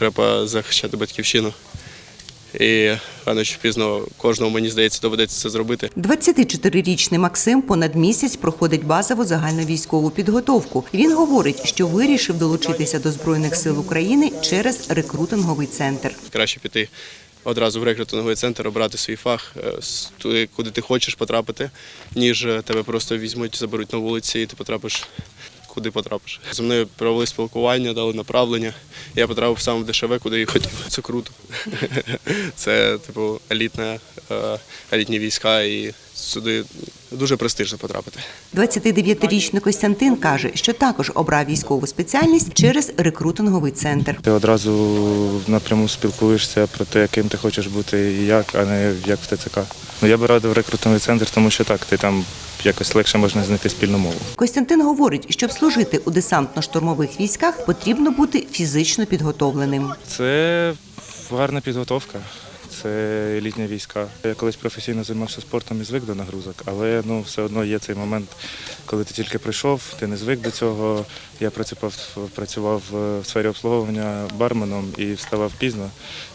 Треба захищати батьківщину. І рано чи пізно кожному, мені здається, доведеться це зробити. 24-річний Максим понад місяць проходить базову загальновійськову підготовку. Він говорить, що вирішив долучитися до Збройних сил України через рекрутинговий центр. Краще піти одразу в рекрутинговий центр, обрати свій фах е, куди ти хочеш потрапити, ніж е, тебе просто візьмуть, заберуть на вулиці, і ти потрапиш. Куди потрапиш? Зі мною провели спілкування, дали направлення. Я потрапив саме в дешеве, куди і хотів. Це круто. Це, типу, елітна, е, елітні війська, і сюди дуже престижно потрапити. 29-річний Костянтин каже, що також обрав військову спеціальність через рекрутинговий центр. Ти одразу напряму спілкуєшся про те, яким ти хочеш бути і як, а не як в ТЦК. Ну я би радив рекрутинговий центр, тому що так, ти там якось легше можна знайти спільну мову. Костянтин говорить, щоб служити у десантно-штурмових військах, потрібно бути фізично підготовленим. Це гарна підготовка. Це літні війська. Я колись професійно займався спортом і звик до нагрузок, але ну все одно є цей момент, коли ти тільки прийшов, ти не звик до цього. Я працював, працював в сфері обслуговування барменом і вставав пізно.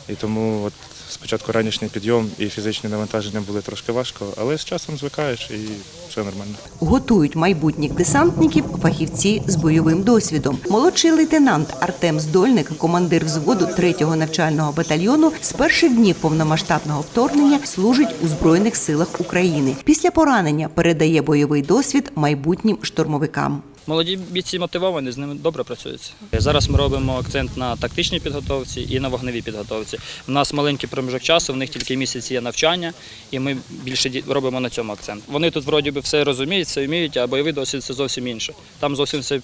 І тому от спочатку ранішній підйом і фізичні навантаження були трошки важко, але з часом звикаєш і все нормально. Готують майбутніх десантників фахівці з бойовим досвідом. Молодший лейтенант Артем Здольник, командир взводу 3-го навчального батальйону, з перших днів повномасштабного вторгнення служить у збройних силах України. Після поранення передає бойовий досвід майбутнім штурмовикам. Молоді бійці мотивовані, з ними добре працюється. Зараз ми робимо акцент на тактичній підготовці і на вогневій підготовці. У нас маленький проміжок часу, в них тільки місяць є навчання, і ми більше робимо на цьому акцент. Вони тут вроді би все розуміють, все вміють, а бойовий досвід це зовсім інше. Там зовсім все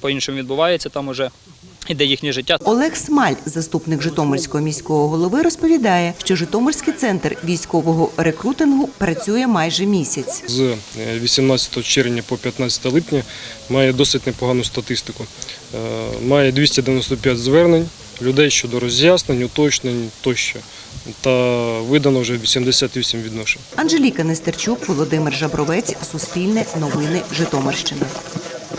по-іншому відбувається, там уже іде їхнє життя. Олег Смаль, заступник Житомирського міського голови, розповідає, що Житомирський центр військового рекрутингу працює майже місяць. з е, 18 червня по 15 липня має досить непогану статистику. Е, Має 295 звернень людей щодо роз'яснень, уточнень тощо. Та видано вже 88 відношень. Анжеліка Нестерчук, Володимир Жабровець, Суспільне, Новини, Житомирщина.